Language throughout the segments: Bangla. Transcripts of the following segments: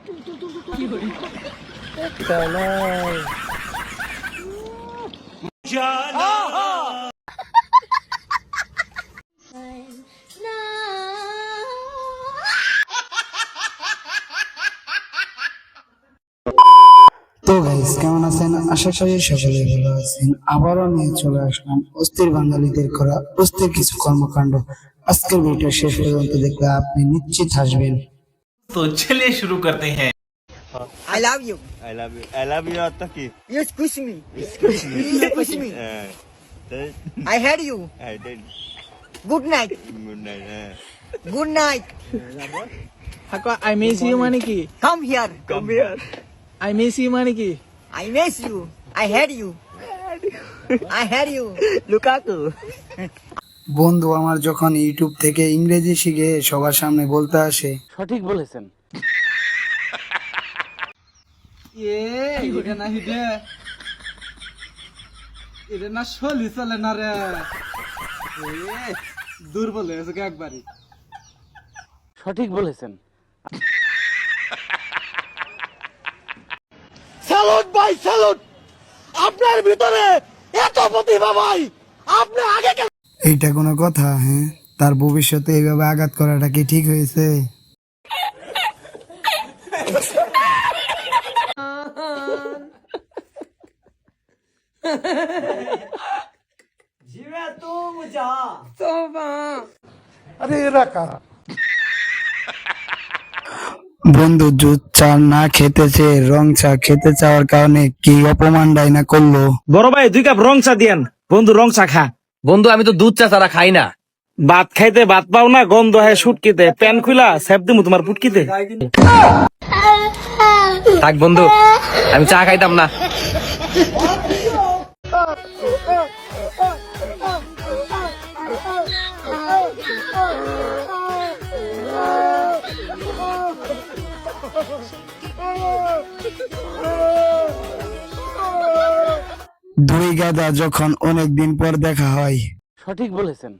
তো গাইস কেমন আছেন? আশা করি সকলে ভালো আছেন। আবারও নিয়ে চলে আসলাম অস্থির বাঙালিদের করা অস্থির কিছু কর্মকাণ্ড। আজকের ভিডিও শেষ পর্যন্ত দেখলে আপনি নিশ্চিত হাসবেন। तो चलिए शुरू करते हैं। I love you I love you I love you तक की you squish me squish me you squish me I had you I did good night good night good night how I miss you माने की come here come here I miss you माने की I miss you I had you I had you Lukaku বন্ধু আমার যখন ইউটিউব থেকে ইংরেজি শিখে সবার সামনে বলতে আসে সঠিক বলেছেন। এটা না হিটে এটা না চলি চলে না রে? দুর্বল হয়ে গেছে একবারই সঠিক বলেছেন। স্যালুট ভাই স্যালুট! আপনার ভিতরে এত প্রতিভা ভাই! আপনি আগে কেন এইটা কোনো কথা হ্যাঁ? তার ভবিষ্যতে এইভাবে আঘাত করাটা কি ঠিক হয়েছে? বন্ধু দুধ চা না খেতেছে রং চা খেতে চাওয়ার কারণে কি অপমানটাই না করল? বড় ভাই দুই কাপ রং চা দিয়েন। বন্ধু রং চা খা। বন্ধু আমি তো দুধ চা ছাড়া খাই না। ভাত খাইতে ভাত পাও না গন্ধ হয় সুটকিতে। প্যান খুলা সেপ দিমু তোমার পুটকিতে। থাক বন্ধু আমি চা খাইতাম না। দুই গাদা যখন অনেক দিন পর দেখা হয়। সঠিক বলেছেন।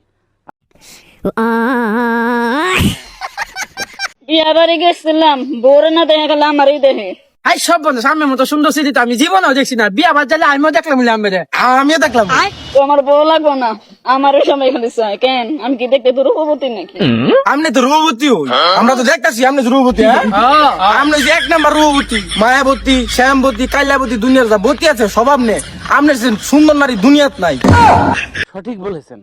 বিয়া বাড়ি গেছিলাম বোরে না দেখা গেলাম আমারই দেখে আই সব বন্ধু সামনের মতো সুন্দর স্মৃতি তো আমি জীবনেও দেখছি না। বিয়া বাদ জালে আমিও দেখলাম মিলে আমি আমিও দেখলাম। তো আমার বউ লাগবো না। আমার ওই সময় চাই কেন? আমি কি দেখতে উপপতি নাকি? আমনে তো রূপবতী হই। আমরা তো দেখতাছি আমনে রূপবতী হ্যাঁ? আমনে যে এক নাম্বার রূপবতী মায়াবতী শ্যামবতী কাইলাবতী দুনিয়ার যা বতী আছে সব আমনে। আমনে সুন্দর নারী দুনিয়াত নাই। সঠিক বলেছেন।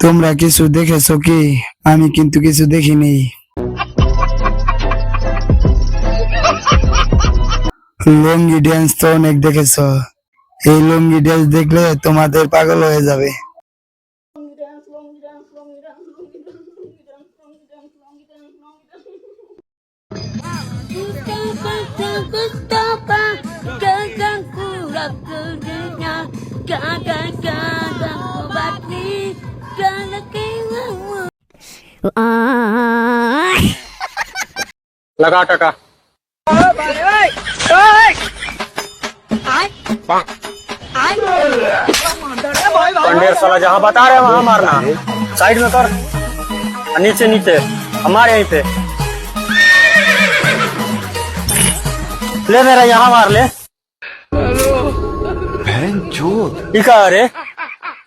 তোমরা কিছু দেখেছ কি? আমি কিন্তু কিছু দেখিনি। লুঙ্গি ড্যান্স তো অনেক দেখেছ। এই লুঙ্গি ড্যান্স দেখলে তোমাদের পাগল হয়ে যাবে। लगा टका पंडेर साला जहाँ बता रहे वहाँ मारना। साइड में कर। नीचे नीचे। हमारे यहीं पे। ले मेरा यहाँ मार ले। बहन इका अरे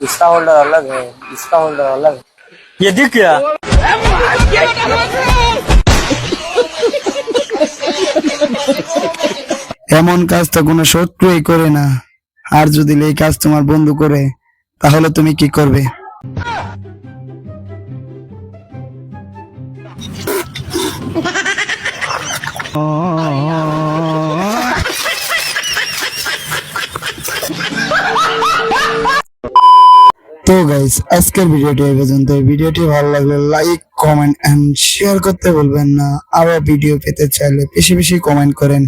इसका होल्डर अलग है इसका होल्डर अलग है। ये दिख गया। এমন কাজ তো কোনো শত্রুই করে না। আর যদি এই কাজ তোমার বন্ধু করে, তাহলে তুমি কি করবে? তো গাইস আজকের ভিডিওটি এই পর্যন্ত ভিডিওটি ভালো লাগলে লাইক কমেন্ট এন্ড শেয়ার করতে ভুলবেন না। আরও ভিডিও পেতে চাইলে বেশি বেশি কমেন্ট করেন।